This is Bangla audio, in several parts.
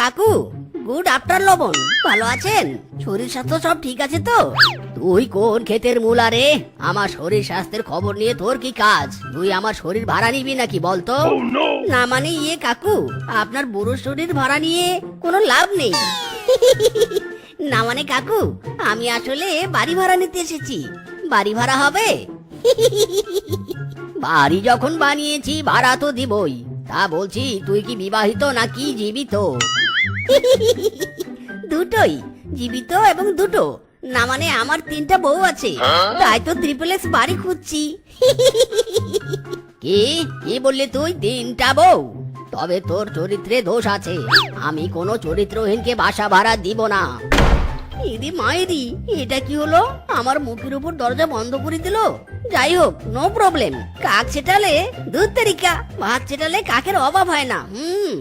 কাকু গুড আফটার লবণ। ভালো আছেন? শরীর স্বাস্থ্য সব ঠিক আছে তো? তুই কোন ক্ষেতের মূলা রে? আমার শরীর স্বাস্থ্যের খবর নিয়ে তোর কি কাজ? তুই আমার শরীর ভাড়া নিবি নাকি বলতো? না মানে ইয়ে কাকু আপনার বুড়ো শরীর ভাড়া নিয়ে কোনো লাভ নেই। না মানে কাকু আমি আসলে বাড়ি ভাড়া নিতে এসেছি। বাড়ি ভাড়া হবে? বাড়ি যখন বানিয়েছি ভাড়া তো দিবই। তা বলছি তুই কি বিবাহিত নাকি জীবিত? দুটোই, জীবিত এবং দুটো। না মানে আমার তিনটা বউ আছে। তাই তো ট্রিপল এক্স বাড়ি খুঁজছি। কি কি বললি তুই তিনটা বউ? তবে তোর চরিত্রে দোষ আছে। আমি কোনো চরিত্রহীনকে বাসা ভাড়া দিব না। ইদি মায়েরি এটা কি হলো? আমার মুখের উপর দরজা বন্ধ করে দিল? যাই হোক নো প্রবলেম কাক ছেটালে দুধ তারিকা, ভাত ছেটালে কাকের অভাব হয় না। হুম।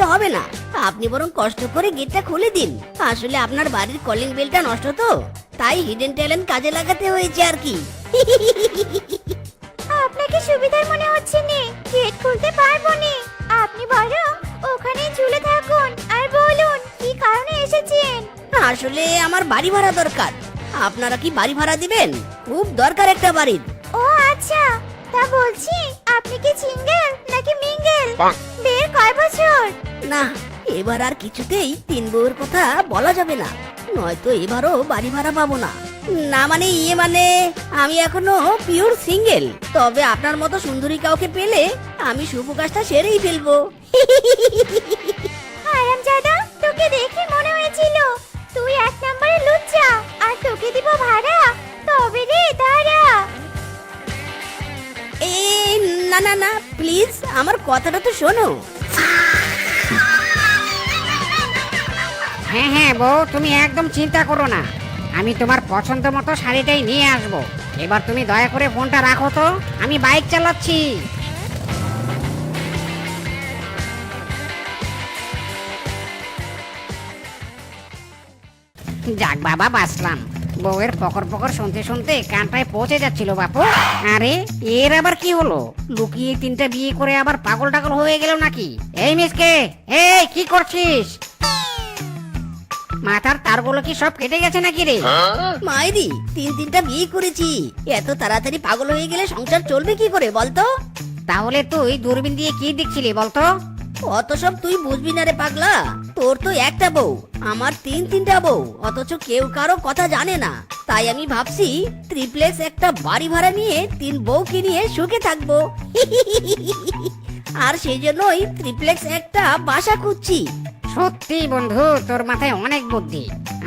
ছুটতে হবে না। আপনি বরং কষ্ট করে গেটটা খুলে দিন। আসলে আপনার বাড়ির কলিং বেলটা নষ্ট তো। তাই হিডেন ট্যালেন্ট কাজে লাগাতে হয়েছে আর কি। আপনাকে সুবিধার মনে হচ্ছে নে। গেট খুলতে পারব নে। আপনি বরং ওখানে ঝুলে থাকুন আর বলুন কি কারণে এসেছেন। আসলে আমার বাড়ি ভাড়া দরকার। আপনারা কি বাড়ি ভাড়া দিবেন? খুব দরকার একটা বাড়ির। ও আচ্ছা। তা বলছি আপনি কি সিঙ্গেল নাকি মিঙ্গেল? বিয়ের কয় বছর? না এবার আর কিছুতেই তিন বউয়ের কথা বলা যাবে না। নয়তো এবারও বাড়ি ভাড়া পাবো না। না মানে ইয়ে মানে আমি এখনও পিওর সিঙ্গেল তবে আপনার মতো সুন্দরী কাউকে পেলে আমি শুভ কাজটা সেরেই ফেলব। তোকে দেখে মনে হয়েছিল। তুই এক নম্বরে লুচ্চা আর তোকে দিব ভাড়া। তবে রে দাঁড়া। এ না না না প্লিজ আমার কথাটা তো শোনো। হ্যাঁ হ্যাঁ বউ, তুমি একদম চিন্তা করো না। আমি তোমার পছন্দ মতো শাড়িটাই নিয়ে আসব। এবার তুমি দয়া করে ফোনটা রাখো তো, আমি বাইক চালাচ্ছি। যাক বাবা, বাঁচলাম। বউয়ের পকর পকর শুনতে শুনতে কানটায় পৌঁছে যাচ্ছিল বাপু। আরে, এর আবার কি হলো? লুকিয়ে তিনটা বিয়ে করে আবার পাগল টাগল হয়ে গেল নাকি? এই মিসকে, এই, কি করছিস? মাথার তারগুলো কি সব কেটে গেছে নাকি রে? মাইরি তিন তিনটা বিয়ে করেছি। এত তাড়াতাড়ি পাগল হয়ে গেলে সংসার চলবে কি করে বলতো? তাহলে তুই দূরবীন দিয়ে কি দেখছিলি বলতো? অত সব তুই বুঝবি না রে পাগলা। তোর তো একটা বউ আমার তিন তিনটা বউ অথচ কেউ কারও কথা জানে না। তাই আমি ভাবছি ত্রিপ্লেক্স একটা বাড়ি ভাড়া নিয়ে তিন বউকে নিয়ে সুখে থাকব। আর সেই জন্যই ত্রিপ্লেক্স একটা বাসা খুঁজছি। সত্যি বন্ধু, তোর মাথায় অনেক বুদ্ধি।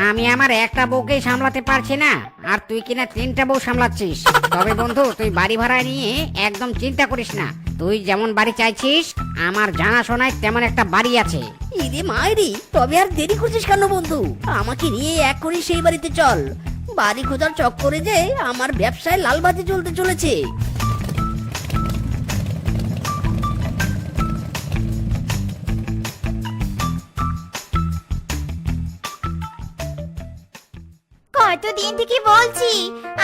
আমি আমার একটা বউকেই সামলাতে পারছি না, আর তুই কিনা তিনটা বউ সামলাচ্ছিস। তবে বন্ধু, তুই বাড়ি ভাড়া নিয়ে একদম চিন্তা করিস না। তুই যেমন বাড়ি চাইছিস, আমার জানাশোনায় তেমন একটা বাড়ি আছে। ইরে মায়েরি তবে আর দেরি করছিস কেন বন্ধু? আমাকে নিয়ে এক করে সেই বাড়িতে চল। বাড়ি খোঁজার চক্করে যে আমার ব্যবসায় লালবাতি চলতে চলেছে। কতদিন থেকে বলছি?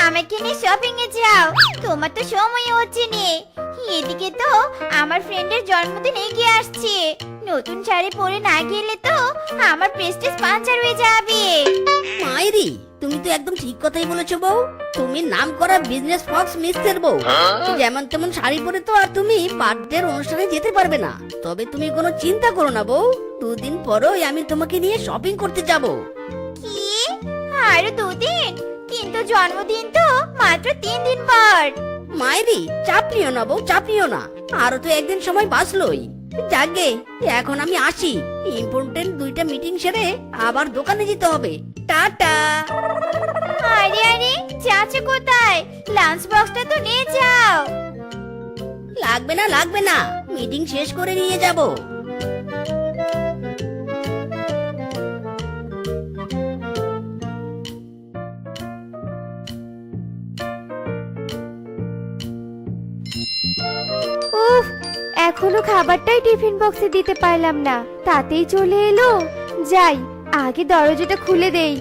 আমাকে নিয়ে শপিং এ যাও। তোমার তো সময় হচ্ছে নে। এদিকে তো আমার ফ্রেন্ডের জন্মদিন এগিয়ে আসছে। নতুন শাড়ি পরে না গেলে তো আমার প্রেস্টিজ পাঞ্চার হয়ে যাবে। মায়েরি তুমি তো একদম ঠিক কথাই বলেছ বউ। তুমি নাম করা বিজনেস ফক্স মিস্টার বউ। যেমন তেমন শাড়ি পরে তো আর তুমি বার্থডের অনুষ্ঠানে যেতে পারবে না। তবে তুমি কোনো চিন্তা করো না বউ। দুদিন পরই আমি তোমাকে নিয়ে শপিং করতে যাব। আরও দুদিন কিন্তু জন্মদিন তো মাত্র তিন দিন পর। মায়েরি চাপ নিও না বউ চাপ নিও না। আরও তো একদিন সময় বাঁচলোই। যাগে এখন আমি আসি। ইম্পর্টেন্ট দুইটা মিটিং সেরে আবার দোকানে যেতে হবে। টাটা। আরে আরে চাচু কোথায়? লাঞ্চ বক্সটা তো নিয়ে যাও। লাগবে না লাগবে না। মিটিং শেষ করে নিয়ে যাব। এখনও খাবারটাই টিফিন বক্সে দিতে পারলাম না। তাতেই চলে এলো। যাই আগে দরজাটা খুলে দেই।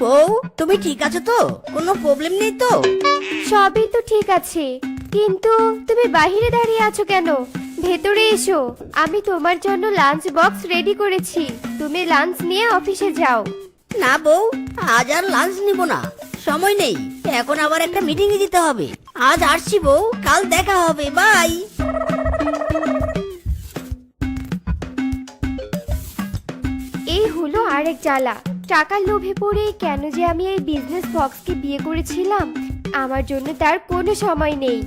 বউ তুমি ঠিক আছো তো? কোনো প্রবলেম নেই তো? সবই তো ঠিক আছে। কিন্তু তুমি বাইরে দাঁড়িয়ে আছো কেন? ভেতরে এসো। আমি তোমার জন্য লাঞ্চ বক্স রেডি করেছি। তুমি লাঞ্চ নিয়ে অফিসে যাও। না বউ আজ আর লাঞ্চ নিব না। সময় নেই। এখন আবার একটা মিটিং এ দিতে হবে। আজ আসছি বউ কাল দেখা হবে বাই। এই হলো আরেক জ্বালা। টাকার লোভে পড়ে কেন যে আমি এই বিজনেস বক্সকে বিয়ে করেছিলাম? আমার জন্য তার কোনো সময় নেই।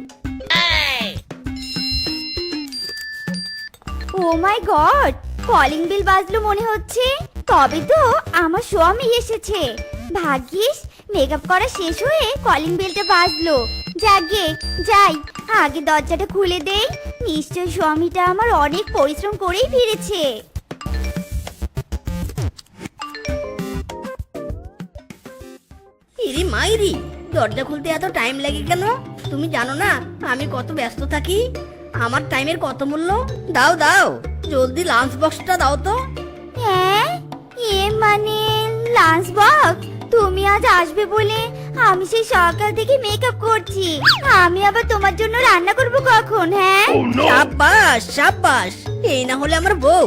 ও মাই গড! কলিং বিল বাজলো মনে হচ্ছে। তবে তো আমার স্বামী এসেছে। ভাগ্যিস মেকআপ করা শেষ হয়ে কলিং বেলটা বাজলো। যাগে যাই আগে দরজাটা খুলে দেই। নিশ্চয় স্বামীটা আমার অনেক পরিশ্রম করেই ফিরেছে। ইরি মাইরি দরজা খুলতে এত টাইম লাগে কেন? তুমি জানো না আমি কত ব্যস্ত থাকি। আমার টাইমের কত মূল্য? দাও দাও জলদি লাঞ্চ বক্সটা দাও তো। হ্যাঁ এ মানে লাঞ্চ বক্স তুমি আজ আসবে বলে আমি সেই সকাল থেকে মেকআপ করছি। আমি আবার তোমার জন্য রান্না করব কখন হ্যাঁ? সাব্বাস সাব্বাস এই না হলে আমার বউ।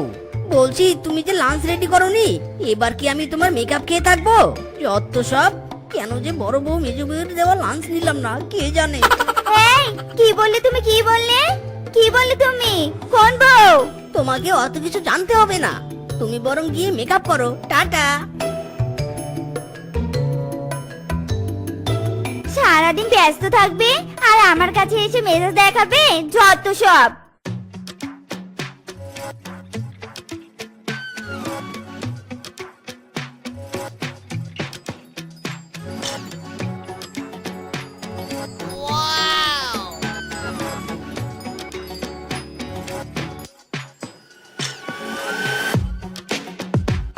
বলছি তুমি যে লাঞ্চ রেডি করনি এবার কি আমি তোমার মেকআপ খেয়ে থাকব? যত সব কেন যে বড় বউ মেজো বউয়ের দেওয়া লাঞ্চ নিলাম না কে জানে? এই কি বললে তুমি কি বললে? কি বললে তুমি? কোন বউ? তোমাকে অত কিছু জানতে হবে না। তুমি বরং গিয়ে মেকআপ করো। টাটা! সারাদিন ব্যস্ত থাকবে আর আমার কাছে এসে মেজাজ দেখাবে যত সব।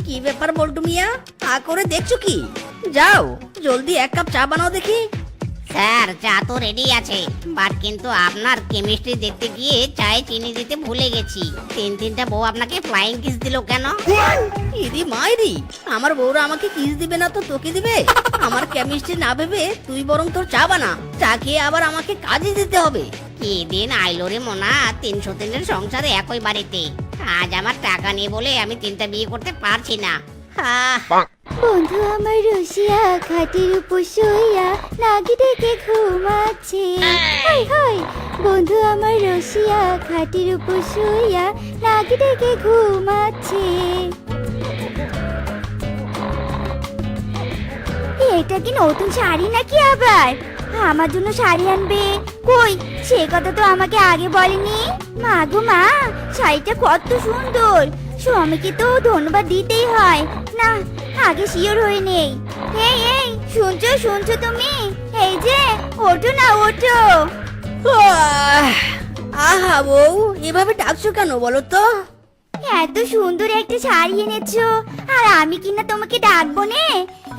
কি ব্যাপার বল্টু মিয়া? আ করে দেখছ কি? যাও, জলদি এক কাপ চা বানাও দেখি। স্যার চা তো রেডি আছে বাট কিন্তু আপনার কেমিস্ট্রি দেখতে গিয়ে চায়ে চিনি দিতে ভুলে গেছি। তিন তিনটা বউ আপনাকে ফ্লাইং কিস দিল কেন? ইদি মাইরি আমার বউরা আমাকে কিস দিবে না তো তোকে দিবে? আমার কেমিস্ট্রি না ভেবে তুই বরং তোর চা বানা চা খেয়ে আবার আমাকে কাজে দিতে হবে। কি দিন আইলো রে মোনা তিনশো দিনের সংসারে একই বাড়িতে। আজ আমার টাকা নেই বলে আমি তিনটা বিয়ে করতে পারছি না। বন্ধু আমার রসিয়া খাটির উপর শুইয়া নাগি ডেকে ঘুমাচ্ছে। হাই হাই, বন্ধু আমার রসিয়া খাটির উপর শুইয়া নাগি ডেকে ঘুমাচ্ছে। এটা কি নতুন শাড়ি নাকি আবার? আমার জন্য শাড়ি আনবে। কই, সে কথা তো আমাকে আগে বলেনি। মা মা, শাড়িটা কত সুন্দর। স্বামীকে তো ধন্যবাদ দিতেই হয়। না আগে শিওর হয়ে নেই। এই এই শুনছো শুনছো তুমি? এই যে ওঠো না ওঠো। আহ! আহা বউ এভাবে ডাকছো কেন বলো তো? এত সুন্দর একটা শাড়ি এনেছো আর আমি কিনা তোমাকে ডাকবো নে?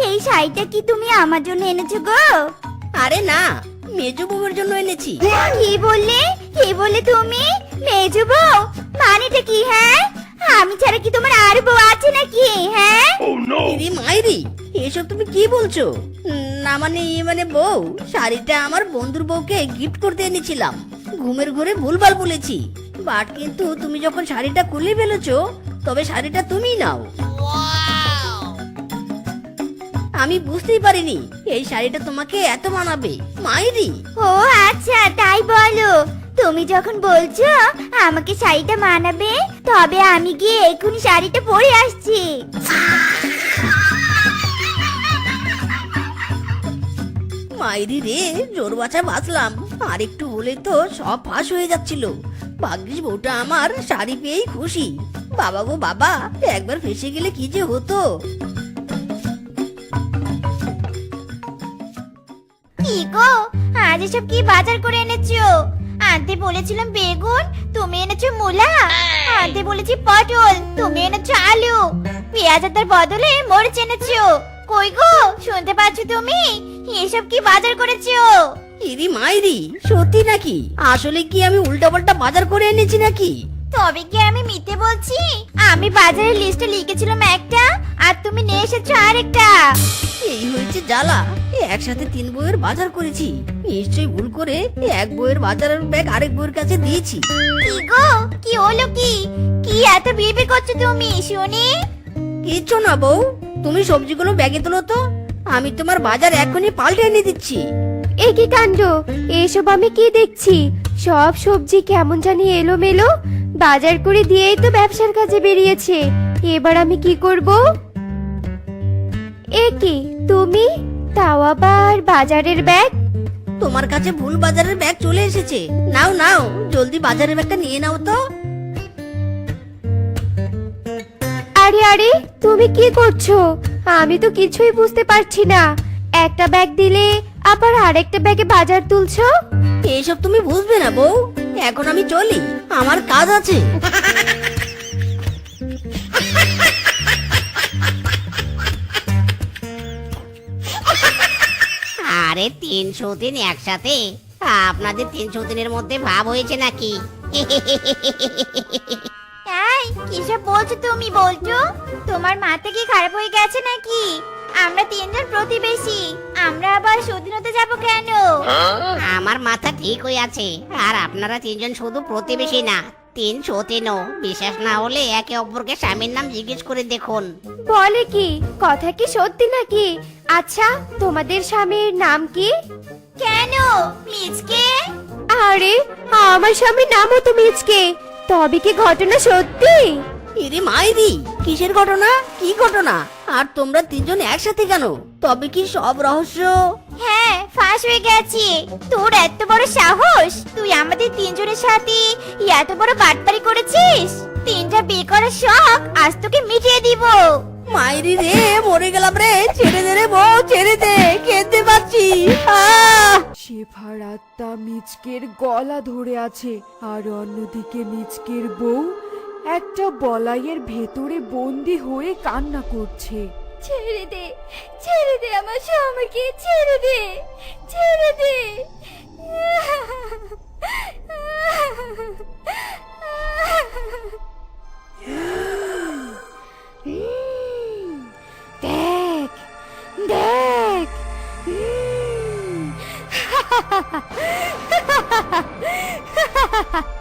এই শাড়িটা কি তুমি আমার জন্য এনেছো গো? আরে না মেজো বউয়ের জন্য এনেছি। কি বললে? কি বললে তুমি? মেজো বউ মানেটা কি হ্যাঁ? আমি ছাড়া কি তোমার আর বউ আছে নাকি হ্যাঁ? দিদি মাইরি এসব তুমি কি বলছো? না মানে ইয়ে মানে বউ শাড়িটা আমার বন্ধুর বউকে গিফট করতে এনেছিলাম। ঘুমের ঘরে ভুলভাল বলেছি। বাট কিন্তু তুমি যখন শাড়িটা খুলে ফেলেছো তবে শাড়িটা তুমিই নাও। আমি বুঝতেই পারিনি এই শাড়িটা তোমাকে এত মানাবে। মাইরি। ও আচ্ছা তাই বলো। তুমি যখন বলছো আমাকে শাড়িটা মানাবে তবে আমি গিয়ে এক্ষুনি শাড়িটা পরে আসছি। মাইরি রে জোর বাছা বাঁচলাম। আর একটু হলে তো সব ফাঁস হয়ে যাচ্ছিল। ভাগ্যিস বউটা আমার শাড়ি পেয়েই খুশি। বাবা গো বাবা একবার ফেসে গেলে কি যে হতো? কি গো আজ এসব কি বাজার করে এনেছো? আনতে বলেছিলাম বেগুন, তুমি এনেছো মূলা। আনতে বলেছি পটল, তুমি এনেছো আলু। পেঁয়াজ তার বদলে মরিচ এনেছো। কই গো, শুনতে পাচ্ছ তুমি? এসব কি বাজার করেছ? ইরি মাইরি, সত্যি নাকি? আসলে কি আমি উল্টাপাল্টা বাজার করে এনেছি নাকি? তবে কি আমি মিথ্যে বলছি? আমি বাজারের লিস্টে লিখেছিলাম একটা আর তুমি নিয়ে এসেছ আরেকটা। এই হয়েছে জ্বালা। একসাথে তিন বইয়ের বাজার করেছি। নিশ্চয়ই ভুল করে এক বইয়ের বাজারের ব্যাগ আরেক বইয়ের কাছে দিয়েছি। কি গো? কি হলো কি? কি এত বিড়বিড় করছ তুমি শুনি? কিচ্ছু না বউ। তুমি সবজিগুলো ব্যাগে তোলো তো। আমি তোমার বাজার এখনই পাল্টে এনে দিচ্ছি। এ কি কাণ্ড? এসব আমি কি দেখছি? সব সবজি কেমন জানি এলোমেলো। বাজার করে দিয়েই তো ব্যবসার কাজে বেরিয়েছে। এবার আমি কি করব? এ কি তুমি? তাও আবার বাজারের ব্যাগ? তোমার কাছে ভুল বাজারের ব্যাগ চলে এসেছে। নাও নাও জলদি বাজারের ব্যাগটা নিয়ে নাও তো। আরে আরে তুমি কি করছ? আমি তো কিছুই বুঝতে পারছি না। একটা ব্যাগ দিলে আবার আরেকটা ব্যাগে বাজার তুলছো? এসব তুমি বুঝবে না বউ। এখন আমি চলি। আমার কাজ আছে। আরে তিনশো দিন একসাথে। আপনাদের তিনশো দিনের মধ্যে ভাব হয়েছে নাকি? তাই কিসব বলছো তুমি বলছো তোমার মাথা কি খারাপ হয়ে গেছে নাকি? আমরা তিনজন প্রতিবেশী। আবার সুদিন হতে যাব কেন? আমার মাথা ঠিক হয়ে আছে। আর আপনারা তিনজন শুধু প্রতিবেশী না তিন সতীনও। বিশ্বাস না হলে একে অপরকে স্বামীর নাম জিজ্ঞেস করে দেখুন। বলে কি? কথা কি সত্যি নাকি? আচ্ছা তোমাদের স্বামীর নাম কি? কেন? মিজকে? আরে আমার স্বামীর নামও তো মিচকে তবে কি ঘটনা সত্যি? ইরে মাইরি কিসের ঘটনা? কি ঘটনা? আর তোমরা তিনজন একসাথে কেন? তবে কি সব রহস্য? হ্যাঁ ফাঁস হয়ে গেছি। তোর এত বড় সাহস? তুই আমাদের তিনজনের সাথে এত বড় বাটপারি করেছিস? তিনটা বিয়ে করার শখ আজ তোকে মিটিয়ে দিব। মাইরি রে মরে গেলাম রে। ছেড়ে দে রে বউ ছেড়ে দে। খেতে পাচ্ছি শেফার আত্মা মিচকের গলা ধরে আছে। আর অন্যদিকে মিচকের বউ একটা বলাইয়ের ভেতরে বন্দি হয়ে কান্না করছে। ছেড়ে দে ছেড়ে দে আমার স্বামীকে ছেড়ে দে ছেড়ে দে। দেখ দেখ। না না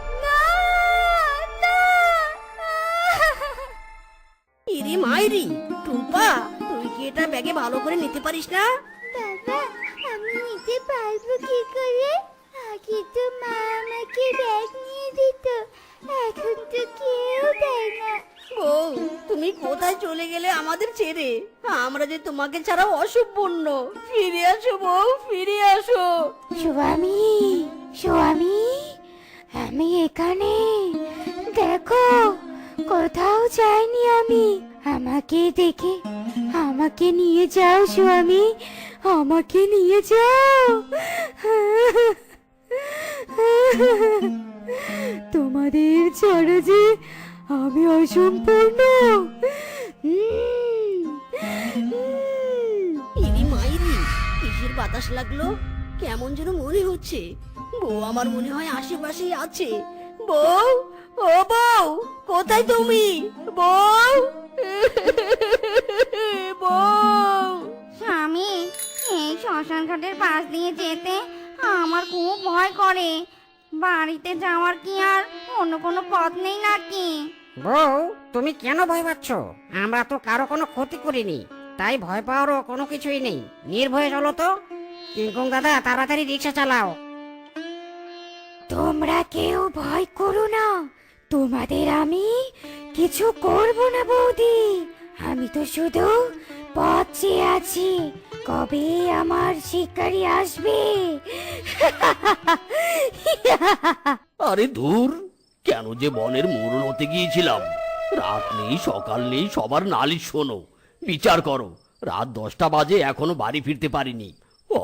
ইরে মাইরি? টুম্পা তুই কি এটা ব্যাগে ভালো করে নিতে পারিস না? দাদা আমি নিতে পারব কি করে? আগে তো মা আমাকে ব্যাগ নিয়ে দিত এখন তো কেউ দেয় না। বউ তুমি কোথায় চলে গেলে আমাদের ছেড়ে? আমরা যে তোমাকে ছাড়া অসম্পূর্ণ। ফিরে আসো বউ ফিরে আসো। স্বামী স্বামী আমি এখানে। দেখো কোথাও যাইনি আমি। আমাকে দেখে, আমাকে নিয়ে যাও স্বামী, আমাকে নিয়ে যাও। তোমাদের ছাড়া যে আমি অসম্পূর্ণ। ইরি মাইরি, কিসের বাতাস লাগল? কেমন যেন মনে হচ্ছে, বউ আমার মনে হয় আশেপাশেই আছে। বউ, ও বউ, কোথায় তুমি? বউ! বউ। স্বামী এই শ্মশান ঘাটের পাশ দিয়ে যেতে আমার খুব ভয় করে। বাড়িতে যাওয়ার কি আর অন্য কোনো পথ নেই নাকি? বউ তুমি কেন ভয় পাচ্ছ? আমরা তো কারও কোনো ক্ষতি করিনি তাই ভয় পাওয়ারও কোনো কিছুই নেই। নির্ভয়ে চলো তো। কিংকং দাদা তাড়াতাড়ি রিক্সা চালাও। তোমরা কেউ ভয় করো না। তোমাদের আমি কিছু করব না বৌদি। আমি তো শুধু পথ চেয়ে আছি। কবে আমার শিকারি আসবে? আরে ধুর কেন যে বনের মোড়ল হতে গিয়েছিলাম? রাত নেই সকাল নেই সবার নালিশ শোনো। বিচার করো রাত দশটা বাজে এখনও বাড়ি ফিরতে পারিনি।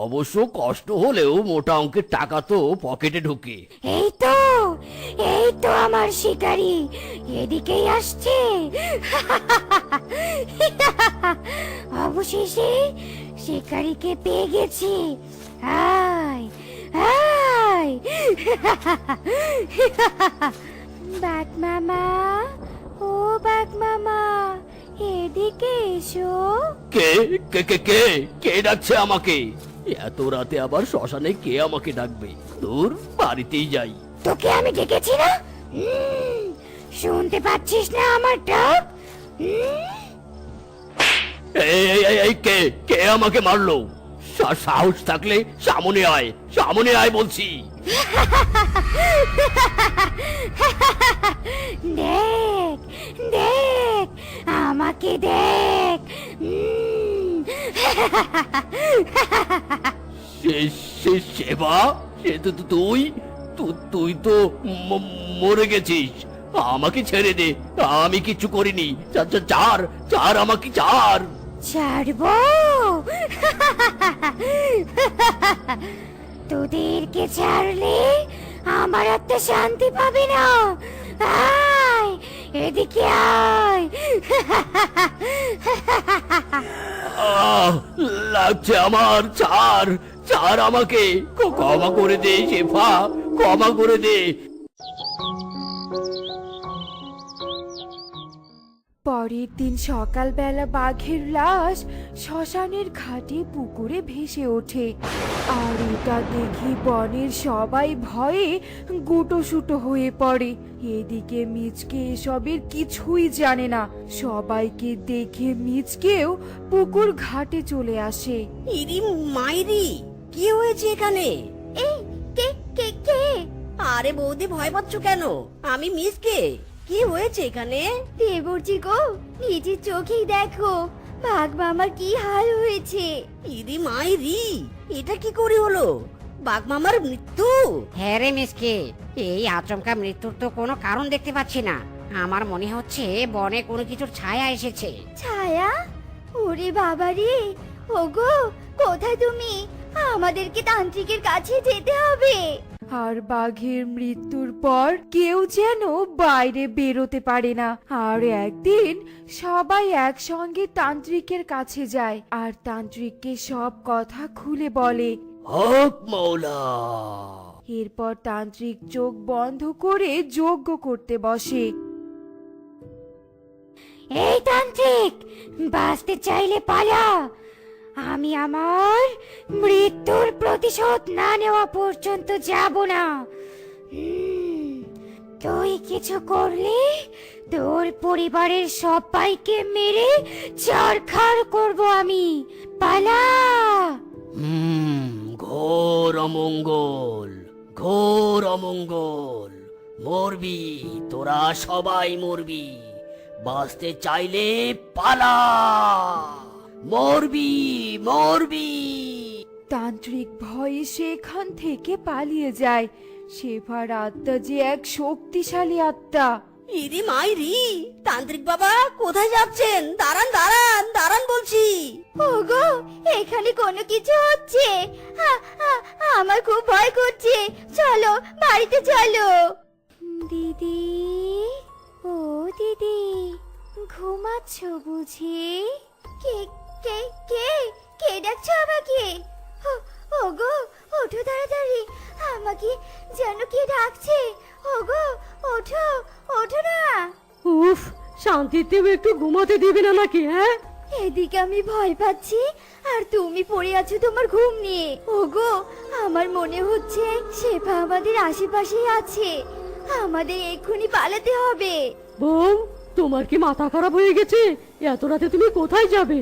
অবশ্য কষ্ট হলেও মোটা অঙ্কের টাকা তো পকেটে ঢোকে। এই তো এই তো আমার শিকারি। এদিকেই আসছে। অবশেষে শিকারিকে পেয়ে গেছি। আয় আয়। বাঘ মামা ও বাঘ মামা এদিকে এসো। কে কে কে কে কে ডাকছে আমাকে? এত রাতে আবার শ্মশানে কে আমাকে ডাকবে? দূর বাড়িতেই যাই। তোকে আমি ডেকেছি না? শুনতে পাচ্ছিস না আমার ডাক এই এই, এই, এই কে কে আমাকে মারলো? সা- সাহস থাকলে সামনে আয় সামনে আয় বলছি। দেখ দেখ আমাকে দেখ। উম, সে- সে- সেবা? সে তো তো তুই তু- তুই তো ম- মরে গেছিস। আমাকে ছেড়ে দে। আমি কিছু করিনি। চার চার আমাকে চার। ছাড়বো? তোদেরকে ছাড়লে আমার আত্মা শান্তি পাবে না। আয় এদিকে আয়। লাগছে আমার। চার চার আমাকে। ক্ষমা করে দে শেফা। ক্ষমা করে দে। পরের দিন সকালবেলা বাঘের লাশ শ্মশানের ঘাটে পুকুরে ভেসে ওঠে। আর এটা দেখে বনের সবাই ভয়ে গুটোসুটো হয়ে পড়ে। এদিকে মিচকে এসবের কিছুই জানে না। সবাইকে দেখে মিচকেও পুকুর ঘাটে চলে আসে। ইরি মাইরি কি হয়েছে এখানে? এই কে কে কে? আরে বৌদি ভয় পাচ্ছ কেন? আমি মিসকে কি হয়েছে এখানে? দেবরজি গো নিজের চোখেই দেখো। বাঘ মামার কি হাল হয়েছে? ইরি মাইরি এটা কি করে হলো? বাঘ মামার মৃত্যু? হ্যাঁ রে মিসকে এই আচমকা মৃত্যুর তো কোনো কারণ দেখতে পাচ্ছি না। আমার মনে হচ্ছে বনে কোনো কিছুর ছায়া এসেছে। ছায়া? ওরে বাবা রে ওগো কোথায় তুমি? আমাদেরকে তান্ত্রিকের কাছে যেতে হবে। আর বাঘের মৃত্যুর পর কেউ যেন বাইরে বেরোতে পারে না। আর একদিন সবাই একসঙ্গে তান্ত্রিকের কাছে যায় আর তান্ত্রিককে সব কথা খুলে বলে। হক মৌলা! এরপর তান্ত্রিক চোখ বন্ধ করে যজ্ঞ করতে বসে। এই তান্ত্রিক বাঁচতে চাইলে পালা। আমি আমার মৃত্যুর প্রতিশোধ না নেওয়া পর্যন্ত যাব না। তুই কিছু করলে? তোর পরিবারের সবাইকে মেরে চারখার করব আমি। পালা! হুম, ঘোর অমঙ্গল ঘোর অমঙ্গল। মরবি, তোরা সবাই মরবি। বাঁচতে চাইলে পালা! মরবি মরবি। তান্ত্রিক ভয়ে সেখান থেকে পালিয়ে যায়। শেফার আত্মা যে এক শক্তিশালী আত্মা। ইরি মাইরি তান্ত্রিক বাবা কোথায় যাচ্ছেন? দাঁড়ান দাঁড়ান দাঁড়ান বলছি। ওগো এখানে কোনো কিছু হচ্ছে? আমার খুব ভয় করছে। চলো বাড়িতে চলো। দিদি ও দিদি ঘুমাচ্ছ বুঝি? কে কে? কে? কে ডাকছো আমাকে? ওগো ওঠো তাড়াতাড়ি। আমাকে যেন কে ডাকছে? ওগো ওঠো ওঠো না। উফ শান্তিতেও একটু ঘুমাতে দিবে না নাকি হ্যাঁ? এদিকে আমি ভয় পাচ্ছি আর তুমি পড়ে আছো তোমার ঘুম নিয়ে। ওগো আমার মনে হচ্ছে শেফা আমাদের আশেপাশেই আছে। আমাদের এক্ষুনি পালাতে হবে। বউ তোমার কি মাথা খারাপ হয়ে গেছে? এত রাতে তুমি কোথায় যাবে?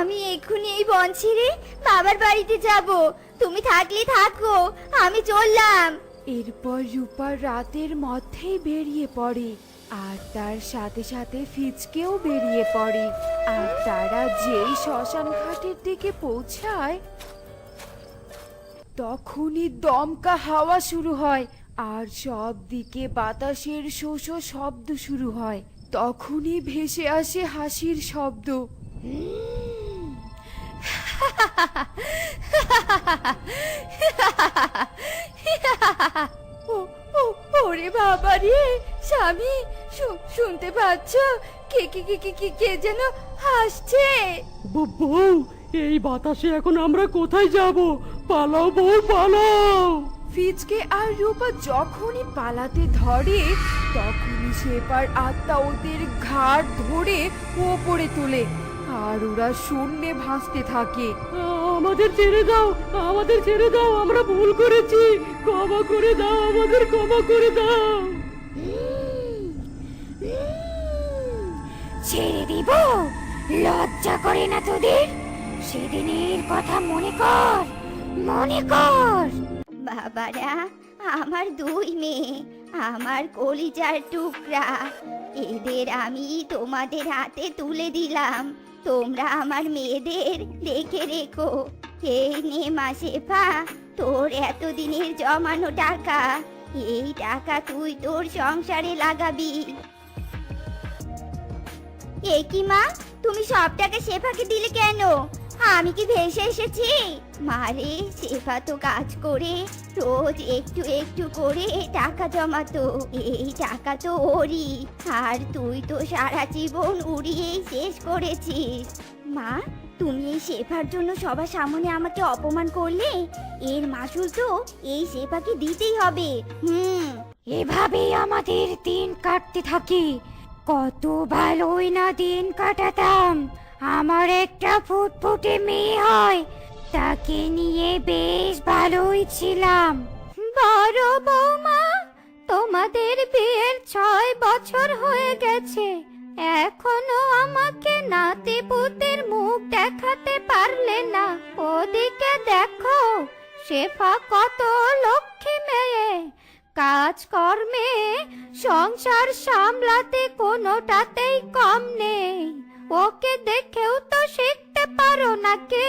আমি এক্ষুনি এই বন ছেড়ে বাবার বাড়িতে যাব। তুমি থাকলে থাকো, আমি চললাম। এরপর রূপা রাতের মধ্যেই বেরিয়ে পড়ে, আর তার সাথে সাথে ফিচকেও বেরিয়ে পড়ে, আর তারা যেই শ্মশান ঘাটের দিকে পৌঁছায়, তখনই দমকা হাওয়া শুরু হয়, আর সব দিকে বাতাসের শোষ শব্দ শুরু হয়। তখনই ভেসে আসে হাসির শব্দ। ওরে বাবা রে স্বামী শুনতে পাচ্ছ? কে কে কে কে কে কে যেন হাসছে বউ এই বাতাসে এখন আমরা কোথায় যাব? পালাও বউ পালাও! ফিজকে আর রূপা যখনই পালাতে ধরে তখনই শেফার আত্মা ওদের ঘাড় ধরে ওপরে তোলে। আর ওরা শূন্যে ভাসতে থাকে। আমাদের ছেড়ে দাও আমাদের ছেড়ে দাও আমরা ভুল করেছি। ক্ষমা করে দাও আমাদের ক্ষমা করে দাও। ছেড়ে দিব। লজ্জা করে না তোদের? সেদিনের কথা মনে কর মনে কর। বাবারা আমার দুই মেয়ে আমার কলিজার টুকরা। এদের আমি তোমাদের হাতে তুলে দিলাম। তোমরা আমার মেয়েদের দেখে রেখো। এই নে মাসেফা তোর এতদিনের জমানো টাকা, এই টাকা তুই তোর সংসারে লাগাবি। এ কি মা, তুমি সব টাকা শেফাকে দিলে কেন? আমি কি ভেসে এসেছি? মারে শেফা তো কাজ করে। রোজ একটু একটু করে টাকা জমাতো এই টাকা তো ওরই। আর তুই তো সারা জীবন উড়িয়েই শেষ করেছিস। মা, তুমি এই শেফার জন্য সবার সামনে আমাকে অপমান করলে? এর মাসুল তো এই শেফাকে দিতেই হবে। হুম। এভাবেই আমাদের দিন কাটতে থাকে। কত ভালোই না দিন কাটাতাম। আমার একটা ফুটফুটে মেয়ে হয়, তাকে নিয়ে বেশ ভালোই ছিলাম। বড় বৌমা, তোমাদের বিয়ের ছয় বছর হয়ে গেছে। এখনও আমাকে নাতি পুতির মুখ দেখাতে পারলে না। ওদিকে দেখো, শেফা কত লক্ষ্মী মেয়ে। কাজকর্মে সংসার সামলাতে কোনোটাতেই কম নেই। ওকে দেখেও তো শিখতে পারো নাকি?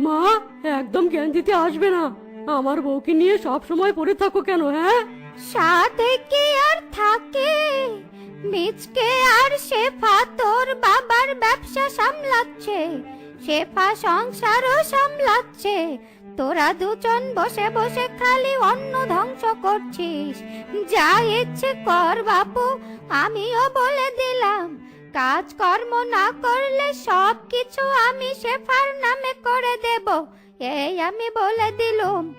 মা একদম জ্ঞান দিতে আসবে না। আমার বউকে নিয়ে সব সময় পড়ে থাকো কেন হ্যাঁ? সাথে কি আর থাকে? মিচকে আর শেফা তোর বাবার ব্যবসা সামলাচ্ছে শেফা সংসারও সামলাচ্ছে। তোরা দুজন বসে বসে খালি অন্ন ধ্বংস করছিস। যা ইচ্ছে কর বাপু আমিও বলে দিলাম। কাজকর্ম না করলে সব কিছু আমি শেফার নামে করে দেব। এই আমি বলে দিলুম।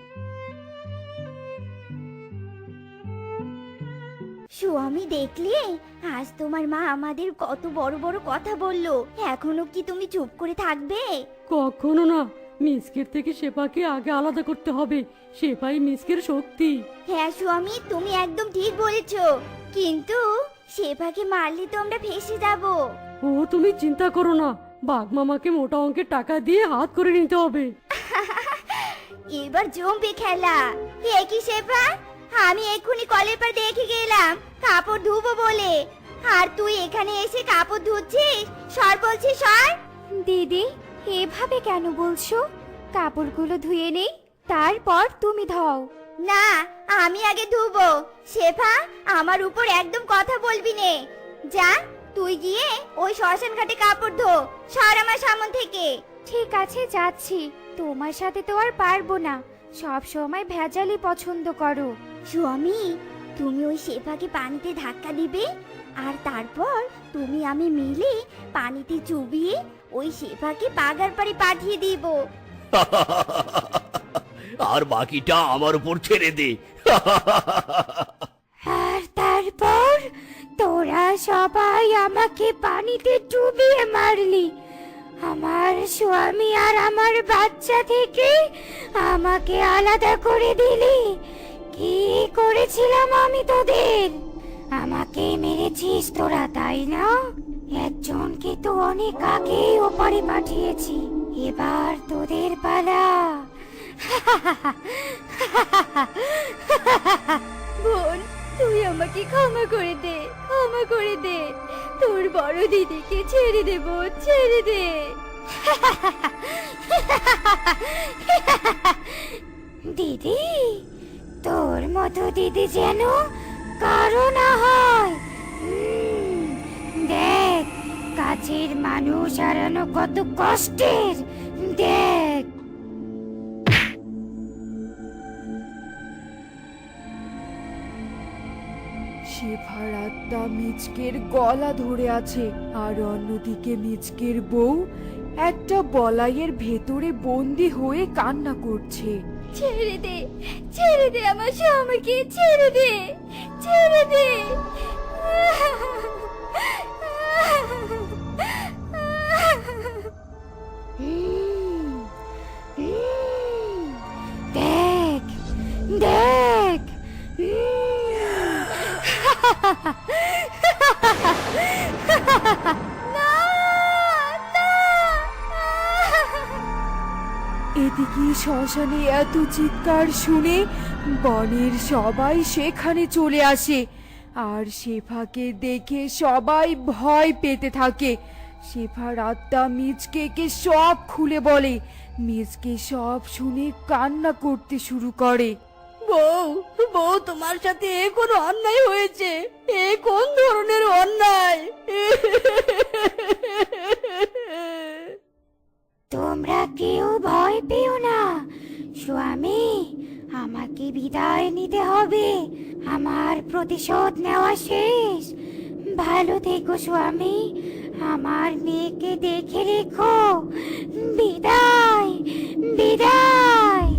স্বামী দেখলে? আজ তোমার মা আমাদের কত বড় বড় কথা বলল। এখনও কি তুমি চুপ করে থাকবে? কখনো না। মিসকের থেকে শেফাকে আগে আলাদা করতে হবে। শেফাই মিসকের শক্তি। হ্যাঁ স্বামী তুমি একদম ঠিক বলেছ। কিন্তু শেফাকে মারলে তো আমরা ফেসে যাব। ও তুমি চিন্তা করো না। বাঘ মামাকে মোটা অঙ্কের টাকা দিয়ে হাত করে নিতে হবে। এবার জমবে খেলা। এ কি শেফা? আমি এক্ষুনি কলের পর দেখে গেলাম কাপড় ধুবো বলে। আর তুই এখানে এসে কাপড় ধুচ্ছিস? সর বলছিস সর। দিদি এভাবে কেন বলছো? কাপড়গুলো ধুয়ে নেই তারপর তুমি ধাও। না আমি আগে ধুবো। শেফা আমার উপর একদম কথা বলবি নে। যা তুই গিয়ে ওই শ্মশান ঘাটে কাপড় ধো। সর আমার সামন থেকে। ঠিক আছে যাচ্ছি। তোমার সাথে তো আর পারব না। সব সময় ভেজালি পছন্দ করো। স্বামী তুমি ওই শেফাকে পানিতে ধাক্কা দিবে? আর তারপর তুমি আমি মিলে পানিতে চুবিয়ে ওই শেফাকে পাগার পাড়ে পাঠিয়ে দিব। আর বাকিটা আমার উপর ছেড়ে দে। আর তারপর তোরা সবাই আমাকে পানিতে ডুবিয়ে মারলি। আমার স্বামী আর আমার বাচ্চা থেকে আমাকে আলাদা করে দিলি। কি করেছিলাম আমি তোদের? আমাকে মেরেছিস তোরা, তাই না? একজনকে তো অনেক আগেই ওপারে পাঠিয়েছি। এবার তোদের পালা। বোন, তুই আমাকে ক্ষমা করে দে, ক্ষমা করে দে। তোর বড় দিদিকে ছেড়ে দেব, ছেড়ে দে। দিদি, তোর মতো দিদি যেন কারও না হয়। দেখ, কাছের মানুষ হারানো কত কষ্টের। শেফার আত্মা মিচকের গলা ধরে আছে। আর অন্যদিকে মিচকের বউ একটা বলাইয়ের ভেতরে বন্দি হয়ে কান্না করছে। ছেড়ে দে ছেড়ে দে আমার স্বামীকে, ছেড়ে দে ছেড়ে দে। এদিকে শ্মশানে এত চিৎকার শুনে বনের সবাই সেখানে চলে আসে। আর শেফাকে দেখে সবাই ভয় পেতে থাকে। শেফার আত্মা মিচকেকে সব খুলে বলে। মিচকে সব শুনে কান্না করতে শুরু করে। বউ বউ তোমার সাথে এ কোনো অন্যায় হয়েছে? এ কোন ধরনের অন্যায়? তোমরা কেউ ভয় পেও না। স্বামী, আমাকে বিদায় নিতে হবে। আমার প্রতিশোধ নেওয়া শেষ। ভালো থেকো স্বামী, আমার মেয়েকে দেখে রেখো। বিদায় বিদায়।